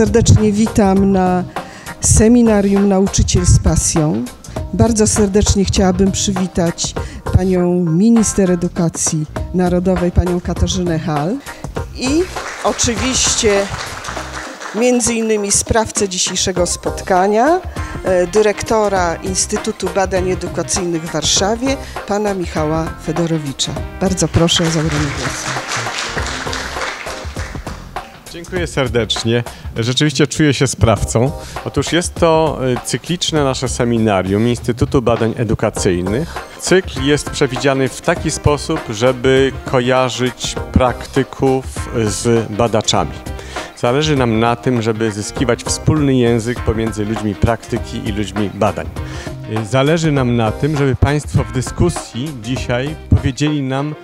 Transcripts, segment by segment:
serdecznie witam na seminarium Nauczyciel z Pasją. Bardzo serdecznie chciałabym przywitać panią minister edukacji narodowej, panią Katarzynę Hal i oczywiście między innymi sprawcę dzisiejszego spotkania, e, dyrektora Instytutu Badań Edukacyjnych w Warszawie, pana Michała Fedorowicza. Bardzo proszę o zabranie głosu. Dziękuję serdecznie. Rzeczywiście czuję się sprawcą. Otóż jest to e, cykliczne nasze seminarium Instytutu Badań Edukacyjnych. Cykl jest przewidziany w taki sposób, żeby kojarzyć praktyków z badaczami. Zależy nam na tym, żeby zyskiwać wspólny język pomiędzy ludźmi praktyki i ludźmi badań. E, Zależy nam na tym, żeby Państwo w dyskusji dzisiaj powiedzieli nam,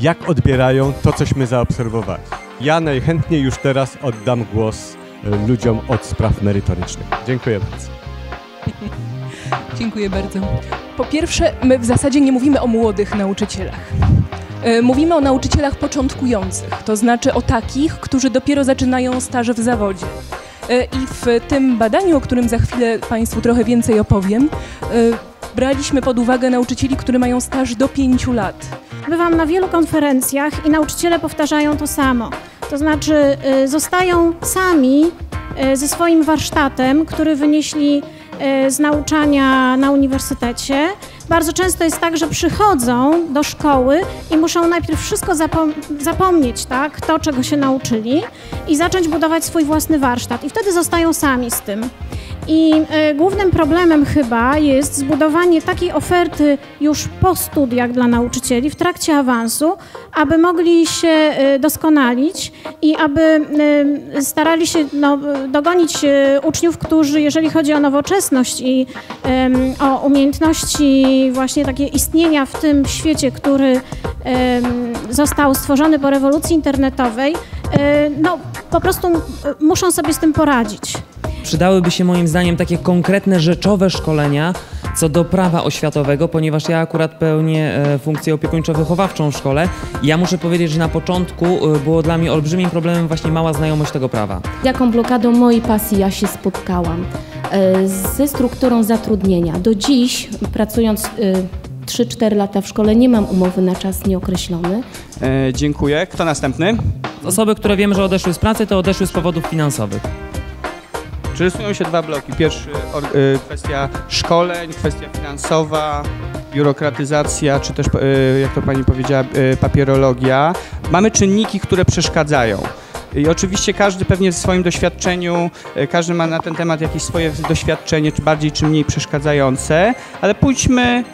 jak odbierają to, cośmy zaobserwowali. Ja najchętniej już teraz oddam głos e, ludziom od spraw merytorycznych. Dziękuję bardzo. Dziękuję bardzo. Po pierwsze, my w zasadzie nie mówimy o młodych nauczycielach. E, Mówimy o nauczycielach początkujących, to znaczy o takich, którzy dopiero zaczynają staż w zawodzie. E, I w tym badaniu, o którym za chwilę Państwu trochę więcej opowiem, braliśmy pod uwagę nauczycieli, którzy mają staż do pięciu lat. Bywam na wielu konferencjach i nauczyciele powtarzają to samo. To znaczy y, zostają sami y, ze swoim warsztatem, który wynieśli y, z nauczania na uniwersytecie. Bardzo często jest tak, że przychodzą do szkoły i muszą najpierw wszystko zapom- zapomnieć, tak, to czego się nauczyli i zacząć budować swój własny warsztat. I wtedy zostają sami z tym. I y, głównym problemem chyba jest zbudowanie takiej oferty już po studiach dla nauczycieli, w trakcie awansu, aby mogli się y, doskonalić i aby y, starali się no, dogonić y, uczniów, którzy, jeżeli chodzi o nowoczesność i o umiejętności właśnie takie istnienia w tym świecie, który został stworzony po rewolucji internetowej, y, no po prostu y, muszą sobie z tym poradzić. Przydałyby się moim zdaniem takie konkretne, rzeczowe szkolenia co do prawa oświatowego, ponieważ ja akurat pełnię e, funkcję opiekuńczo-wychowawczą w szkole i ja muszę powiedzieć, że na początku e, było dla mnie olbrzymim problemem właśnie mała znajomość tego prawa. jaką blokadą mojej pasji ja się spotkałam e, ze strukturą zatrudnienia. Do dziś, pracując e, 3-4 lata w szkole, nie mam umowy na czas nieokreślony. E, dziękuję. Kto następny? Osoby, które wiemy, że odeszły z pracy, to odeszły z powodów finansowych. Czy rysują się dwa bloki? Pierwszy e, kwestia szkoleń, kwestia finansowa, biurokratyzacja, czy też, e, jak to pani powiedziała, e, papierologia. Mamy czynniki, które przeszkadzają. I oczywiście każdy pewnie w swoim doświadczeniu, każdy ma na ten temat jakieś swoje doświadczenie, czy bardziej, czy mniej przeszkadzające, ale pójdźmy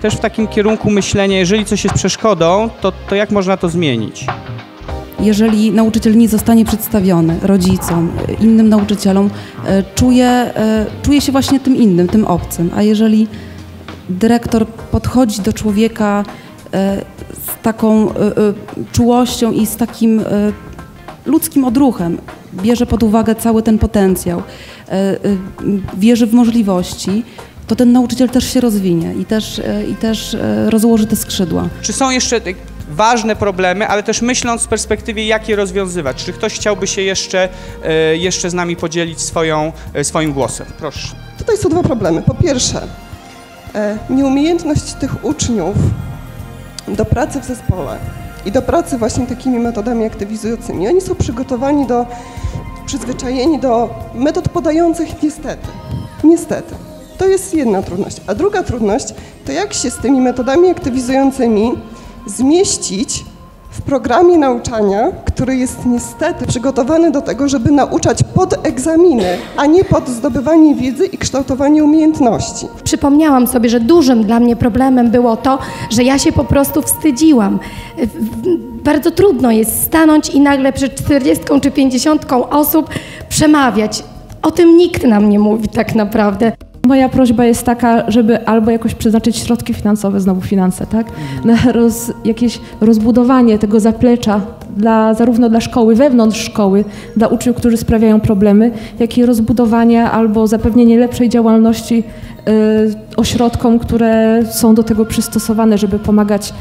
też w takim kierunku myślenia, jeżeli coś jest przeszkodą, to, to jak można to zmienić? Jeżeli nauczyciel nie zostanie przedstawiony rodzicom, e, innym nauczycielom, e, czuje, e, czuje się właśnie tym innym, tym obcym. A jeżeli dyrektor podchodzi do człowieka z taką czułością i z takim ludzkim odruchem, bierze pod uwagę cały ten potencjał, wierzy w możliwości, to ten nauczyciel też się rozwinie i też, i też rozłoży te skrzydła. Czy są jeszcze ważne problemy, ale też myśląc w perspektywie, jak je rozwiązywać? Czy ktoś chciałby się jeszcze, e, jeszcze z nami podzielić swoją, e, swoim głosem? Proszę. Tutaj są dwa problemy. Po pierwsze, e, nieumiejętność tych uczniów do pracy w zespole i do pracy właśnie takimi metodami aktywizującymi. Oni są przygotowani do, przyzwyczajeni do metod podających niestety. Niestety. To jest jedna trudność. A druga trudność to jak się z tymi metodami aktywizującymi zmieścić w programie nauczania, który jest niestety przygotowany do tego, żeby nauczać pod egzaminy, a nie pod zdobywanie wiedzy i kształtowanie umiejętności. Przypomniałam sobie, że dużym dla mnie problemem było to, że ja się po prostu wstydziłam. Bardzo trudno jest stanąć i nagle przed 40 czy 50 osób przemawiać. O tym nikt nam nie mówi tak naprawdę. Moja prośba jest taka, żeby albo jakoś przeznaczyć środki finansowe, znowu finanse, tak? Na roz, jakieś rozbudowanie tego zaplecza dla, zarówno dla szkoły, wewnątrz szkoły, dla uczniów, którzy sprawiają problemy, jak i rozbudowanie albo zapewnienie lepszej działalności y, ośrodkom, które są do tego przystosowane, żeby pomagać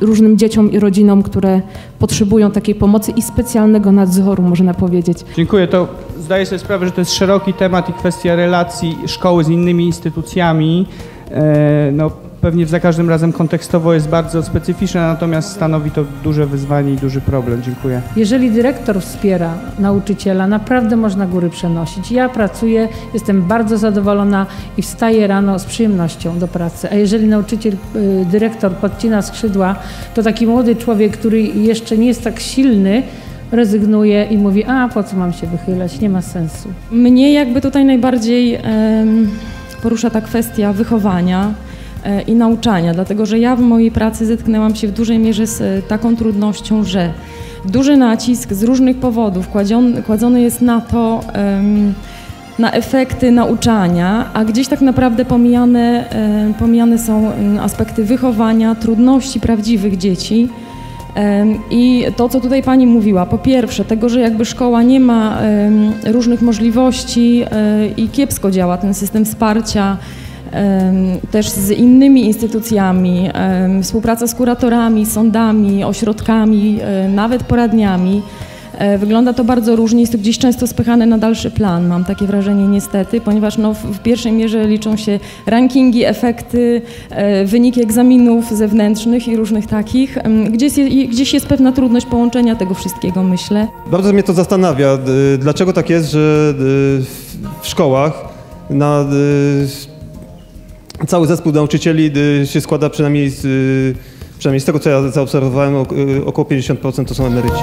y, różnym dzieciom i rodzinom, które potrzebują takiej pomocy i specjalnego nadzoru, można powiedzieć. Dziękuję. To zdaję sobie sprawę, że to jest szeroki temat i kwestia relacji szkoły z innymi instytucjami. E, No, pewnie za każdym razem kontekstowo jest bardzo specyficzna, natomiast stanowi to duże wyzwanie i duży problem. Dziękuję. Jeżeli dyrektor wspiera nauczyciela, naprawdę można góry przenosić. Ja pracuję, jestem bardzo zadowolona i wstaję rano z przyjemnością do pracy. A jeżeli nauczyciel, y, dyrektor podcina skrzydła, to taki młody człowiek, który jeszcze nie jest tak silny, rezygnuje i mówi, a po co mam się wychylać, nie ma sensu. Mnie jakby tutaj najbardziej em, porusza ta kwestia wychowania i nauczania, dlatego że ja w mojej pracy zetknęłam się w dużej mierze z e, taką trudnością, że duży nacisk z różnych powodów kładziony, kładzony jest na to, na efekty nauczania, a gdzieś tak naprawdę pomijane, e, pomijane są aspekty wychowania, trudności prawdziwych dzieci. I to, co tutaj Pani mówiła, po pierwsze, tego, że jakby szkoła nie ma różnych możliwości e, i kiepsko działa ten system wsparcia, też z innymi instytucjami, współpraca z kuratorami, sądami, ośrodkami, nawet poradniami. E, Wygląda to bardzo różnie, jest to gdzieś często spychane na dalszy plan, mam takie wrażenie niestety, ponieważ no, w pierwszej mierze liczą się rankingi, efekty, e, wyniki egzaminów zewnętrznych i różnych takich. Gdzieś jest, gdzieś jest pewna trudność połączenia tego wszystkiego, myślę. Bardzo mnie to zastanawia, dlaczego tak jest, że w szkołach na cały zespół nauczycieli y, się składa przynajmniej z, y, przynajmniej z tego, co ja zaobserwowałem, y, około 50% to są emeryci.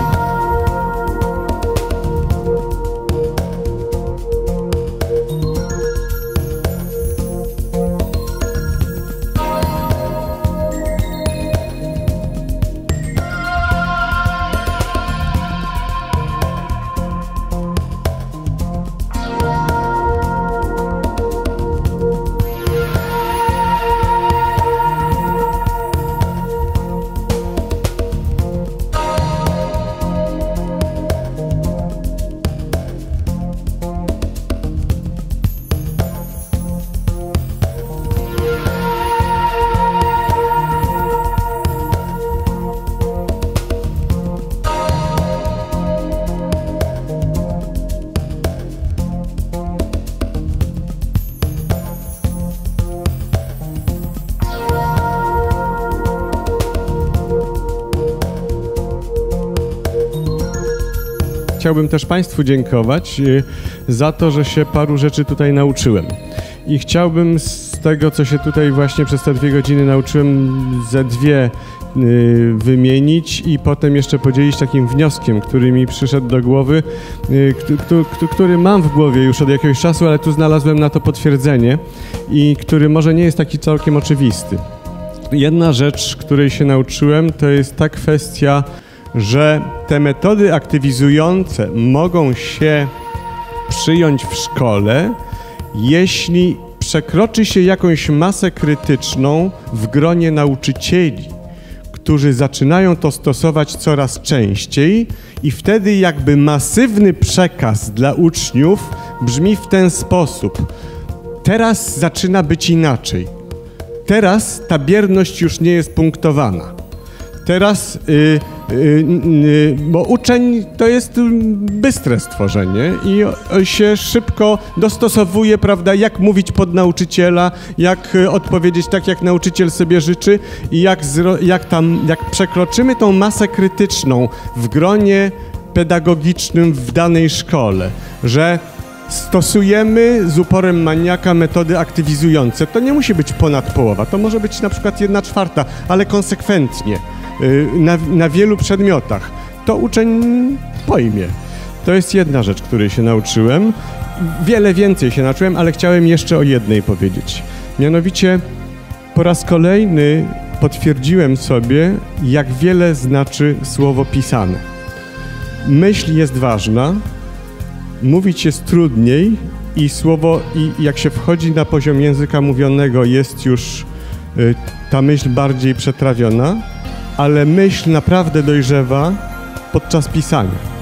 Chciałbym też Państwu dziękować y, za to, że się paru rzeczy tutaj nauczyłem. I chciałbym z tego, co się tutaj właśnie przez te dwie godziny nauczyłem, ze dwie y, wymienić i potem jeszcze podzielić takim wnioskiem, który mi przyszedł do głowy, y, któ- któ- któ- który mam w głowie już od jakiegoś czasu, ale tu znalazłem na to potwierdzenie i który może nie jest taki całkiem oczywisty. Jedna rzecz, której się nauczyłem, to jest ta kwestia, że te metody aktywizujące mogą się przyjąć w szkole, jeśli przekroczy się jakąś masę krytyczną w gronie nauczycieli, którzy zaczynają to stosować coraz częściej i wtedy jakby masywny przekaz dla uczniów brzmi w ten sposób. Teraz zaczyna być inaczej. Teraz ta bierność już nie jest punktowana. Teraz, y, y, y, bo uczeń to jest bystre stworzenie i się szybko dostosowuje, prawda, jak mówić pod nauczyciela, jak y, odpowiedzieć tak, jak nauczyciel sobie życzy i jak, jak tam, jak przekroczymy tą masę krytyczną w gronie pedagogicznym w danej szkole, że stosujemy z uporem maniaka metody aktywizujące. To nie musi być ponad połowa, to może być na przykład jedna czwarta, ale konsekwentnie, y, na, na wielu przedmiotach. To uczeń pojmie. To jest jedna rzecz, której się nauczyłem. Wiele więcej się nauczyłem, ale chciałem jeszcze o jednej powiedzieć. Mianowicie po raz kolejny potwierdziłem sobie, jak wiele znaczy słowo pisane. Myśl jest ważna, mówić jest trudniej i słowo, i jak się wchodzi na poziom języka mówionego, jest już y, ta myśl bardziej przetrawiona, ale myśl naprawdę dojrzewa podczas pisania.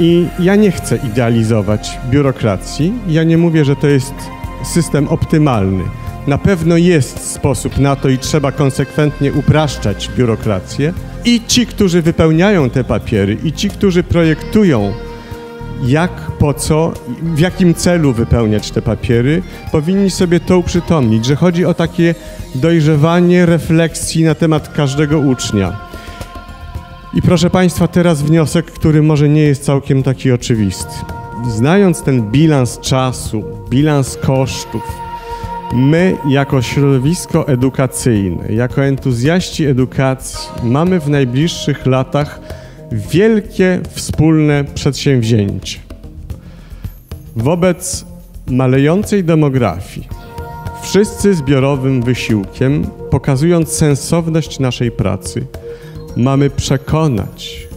I ja nie chcę idealizować biurokracji. Ja nie mówię, że to jest system optymalny. Na pewno jest sposób na to i trzeba konsekwentnie upraszczać biurokrację. I ci, którzy wypełniają te papiery, i ci, którzy projektują jak, po co, w jakim celu wypełniać te papiery, powinni sobie to uprzytomnić, że chodzi o takie dojrzewanie refleksji na temat każdego ucznia. I proszę Państwa, teraz wniosek, który może nie jest całkiem taki oczywisty. Znając ten bilans czasu, bilans kosztów, my jako środowisko edukacyjne, jako entuzjaści edukacji, mamy w najbliższych latach wielkie wspólne przedsięwzięcie. Wobec malejącej demografii, wszyscy zbiorowym wysiłkiem, pokazując sensowność naszej pracy, mamy przekonać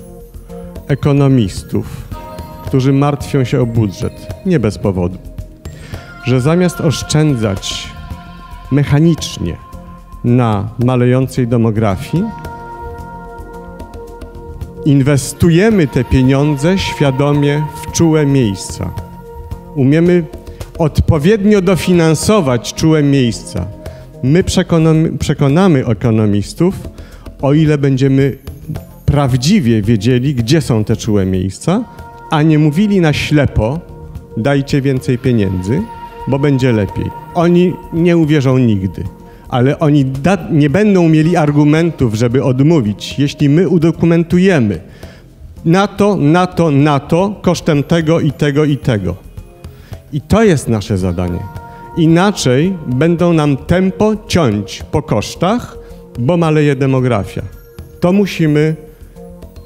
ekonomistów, którzy martwią się o budżet, nie bez powodu, że zamiast oszczędzać mechanicznie na malejącej demografii, inwestujemy te pieniądze świadomie w czułe miejsca. Umiemy odpowiednio dofinansować czułe miejsca. My przekonamy, przekonamy ekonomistów, o ile będziemy prawdziwie wiedzieli, gdzie są te czułe miejsca, a nie mówili na ślepo, dajcie więcej pieniędzy, bo będzie lepiej. Oni nie uwierzą nigdy, ale oni nie będą mieli argumentów, żeby odmówić, jeśli my udokumentujemy na to, na to, na to, kosztem tego i tego i tego. I to jest nasze zadanie. Inaczej będą nam tempo ciąć po kosztach, bo maleje demografia. To musimy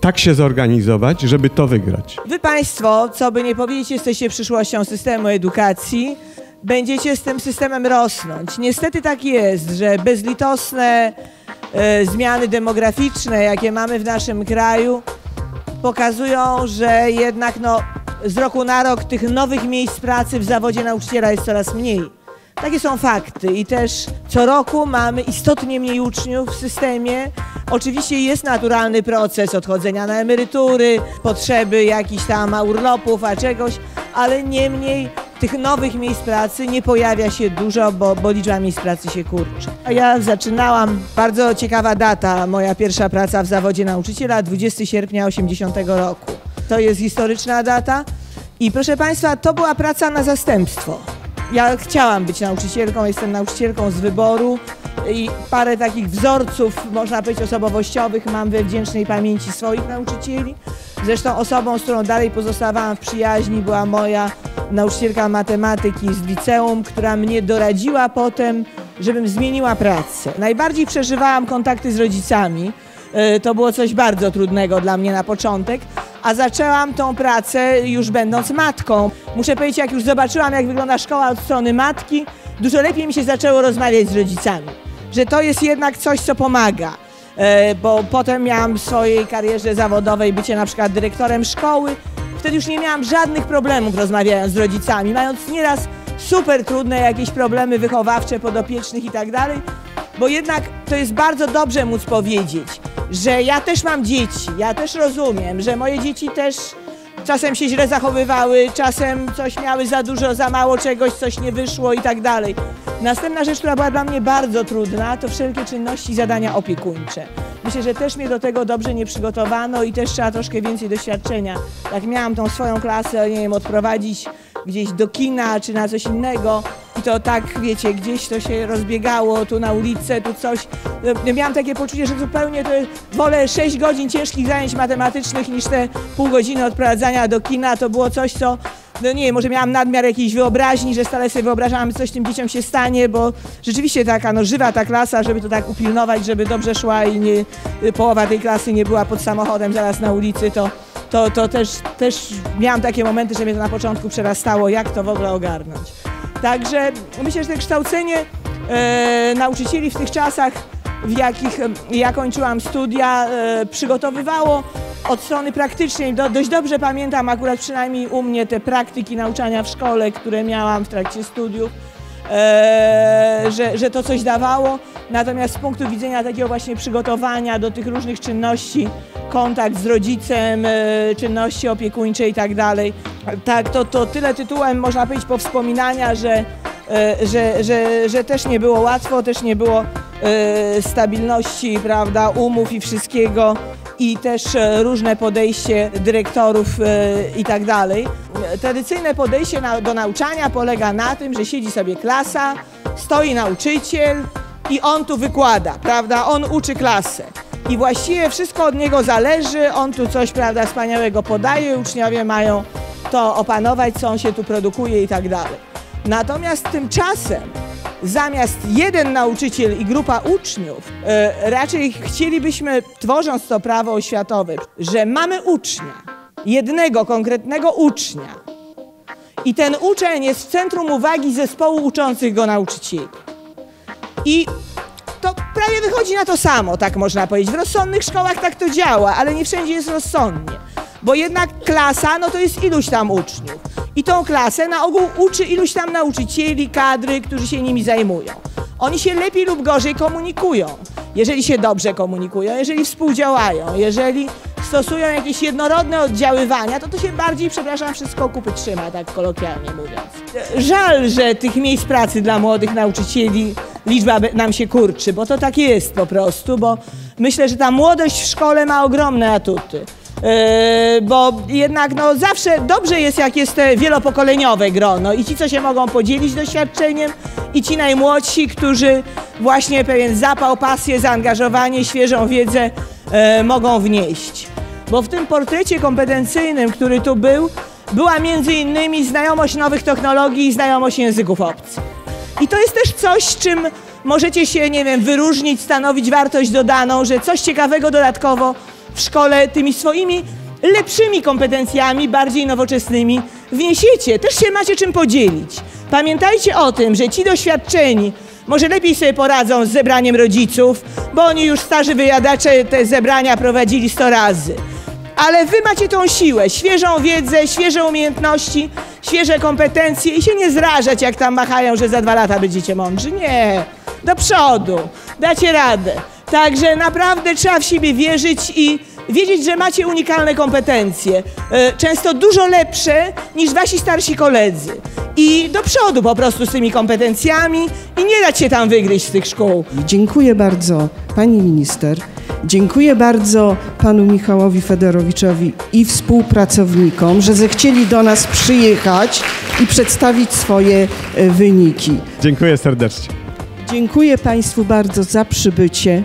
tak się zorganizować, żeby to wygrać. Wy Państwo, co by nie powiedzieć, jesteście przyszłością systemu edukacji. Będziecie z tym systemem rosnąć. Niestety tak jest, że bezlitosne e, zmiany demograficzne, jakie mamy w naszym kraju, pokazują, że jednak no, z roku na rok tych nowych miejsc pracy w zawodzie nauczyciela jest coraz mniej. Takie są fakty i też co roku mamy istotnie mniej uczniów w systemie. Oczywiście jest naturalny proces odchodzenia na emerytury, potrzeby jakichś tam urlopów, a czegoś, ale niemniej tych nowych miejsc pracy nie pojawia się dużo, bo, bo liczba miejsc pracy się kurczy. A ja zaczynałam, bardzo ciekawa data, moja pierwsza praca w zawodzie nauczyciela, 20 sierpnia 80 roku. To jest historyczna data i proszę Państwa, to była praca na zastępstwo. Ja chciałam być nauczycielką, jestem nauczycielką z wyboru i parę takich wzorców, można powiedzieć, osobowościowych mam we wdzięcznej pamięci swoich nauczycieli. Zresztą osobą, z którą dalej pozostawałam w przyjaźni była moja nauczycielka matematyki z liceum, która mnie doradziła potem, żebym zmieniła pracę. Najbardziej przeżywałam kontakty z rodzicami. E, to było coś bardzo trudnego dla mnie na początek, a zaczęłam tą pracę już będąc matką. Muszę powiedzieć, jak już zobaczyłam, jak wygląda szkoła od strony matki, dużo lepiej mi się zaczęło rozmawiać z rodzicami. Że to jest jednak coś, co pomaga. E, bo potem miałam w swojej karierze zawodowej bycie na przykład dyrektorem szkoły. Wtedy już nie miałam żadnych problemów rozmawiając z rodzicami, mając nieraz super trudne jakieś problemy wychowawcze, podopiecznych i tak dalej, bo jednak to jest bardzo dobrze móc powiedzieć, że ja też mam dzieci, ja też rozumiem, że moje dzieci też czasem się źle zachowywały, czasem coś miały za dużo, za mało czegoś, coś nie wyszło i tak dalej. Następna rzecz, która była dla mnie bardzo trudna, to wszelkie czynności i zadania opiekuńcze. Myślę, że też mnie do tego dobrze nie przygotowano i też trzeba troszkę więcej doświadczenia. Jak miałam tą swoją klasę, nie wiem, odprowadzić gdzieś do kina czy na coś innego i to tak, wiecie, gdzieś to się rozbiegało, tu na ulicę, tu coś. No, miałam takie poczucie, że zupełnie to wolę 6 godzin ciężkich zajęć matematycznych niż te pół godziny odprowadzania do kina. To było coś, co no nie może miałam nadmiar jakiejś wyobraźni, że stale sobie wyobrażałam, coś tym dzieciom się stanie, bo rzeczywiście taka no, żywa ta klasa, żeby to tak upilnować, żeby dobrze szła i nie, połowa tej klasy nie była pod samochodem zaraz na ulicy, to, to, to też, też miałam takie momenty, że mnie to na początku przerastało, jak to w ogóle ogarnąć. Także myślę, że kształcenie e, nauczycieli w tych czasach, w jakich ja kończyłam studia, e, przygotowywało od strony praktycznej. Do, dość dobrze pamiętam akurat przynajmniej u mnie te praktyki nauczania w szkole, które miałam w trakcie studiów. E, że, że to coś dawało. Natomiast z punktu widzenia takiego właśnie przygotowania do tych różnych czynności, kontakt z rodzicem, e, czynności opiekuńcze i tak dalej, tak, to, to tyle tytułem można powiedzieć powspominania, że, e, że, że, że też nie było łatwo, też nie było e, stabilności, prawda, umów i wszystkiego i też różne podejście dyrektorów i tak dalej. Tradycyjne podejście do nauczania polega na tym, że siedzi sobie klasa, stoi nauczyciel i on tu wykłada, prawda? On uczy klasę. I właściwie wszystko od niego zależy, on tu coś, prawda, wspaniałego podaje, uczniowie mają to opanować, co on się tu produkuje i tak dalej. Natomiast tymczasem zamiast jeden nauczyciel i grupa uczniów, e, raczej chcielibyśmy, tworząc to prawo oświatowe, że mamy ucznia, jednego konkretnego ucznia i ten uczeń jest w centrum uwagi zespołu uczących go nauczycieli. I prawie wychodzi na to samo, tak można powiedzieć. W rozsądnych szkołach tak to działa, ale nie wszędzie jest rozsądnie. Bo jednak klasa, no to jest iluś tam uczniów. I tą klasę na ogół uczy iluś tam nauczycieli, kadry, którzy się nimi zajmują. Oni się lepiej lub gorzej komunikują. Jeżeli się dobrze komunikują, jeżeli współdziałają, jeżeli stosują jakieś jednorodne oddziaływania, to to się bardziej, przepraszam, wszystko kupy trzyma, tak kolokwialnie mówiąc. Żal, że tych miejsc pracy dla młodych nauczycieli liczba nam się kurczy, bo to tak jest po prostu, bo myślę, że ta młodość w szkole ma ogromne atuty. Yy, bo jednak no, zawsze dobrze jest, jak jest te wielopokoleniowe grono i ci, co się mogą podzielić doświadczeniem i ci najmłodsi, którzy właśnie pewien zapał, pasję, zaangażowanie, świeżą wiedzę e, mogą wnieść. Bo w tym portrecie kompetencyjnym, który tu był, była między innymi znajomość nowych technologii i znajomość języków obcych. I to jest też coś, czym możecie się, nie wiem, wyróżnić, stanowić wartość dodaną, że coś ciekawego dodatkowo w szkole tymi swoimi lepszymi kompetencjami, bardziej nowoczesnymi wniesiecie. Też się macie czym podzielić. Pamiętajcie o tym, że ci doświadczeni może lepiej sobie poradzą z zebraniem rodziców, bo oni już starzy wyjadacze te zebrania prowadzili 100 razy. Ale wy macie tą siłę, świeżą wiedzę, świeże umiejętności, świeże kompetencje i się nie zrażać, jak tam machają, że za dwa lata będziecie mądrzy. Nie, do przodu, dacie radę. Także naprawdę trzeba w siebie wierzyć i wiedzieć, że macie unikalne kompetencje, e, często dużo lepsze niż wasi starsi koledzy. I do przodu po prostu z tymi kompetencjami i nie dać się tam wygryźć z tych szkół. Dziękuję bardzo pani minister. Dziękuję bardzo panu Michałowi Federowiczowi i współpracownikom, że zechcieli do nas przyjechać i przedstawić swoje e, wyniki. Dziękuję serdecznie. Dziękuję państwu bardzo za przybycie.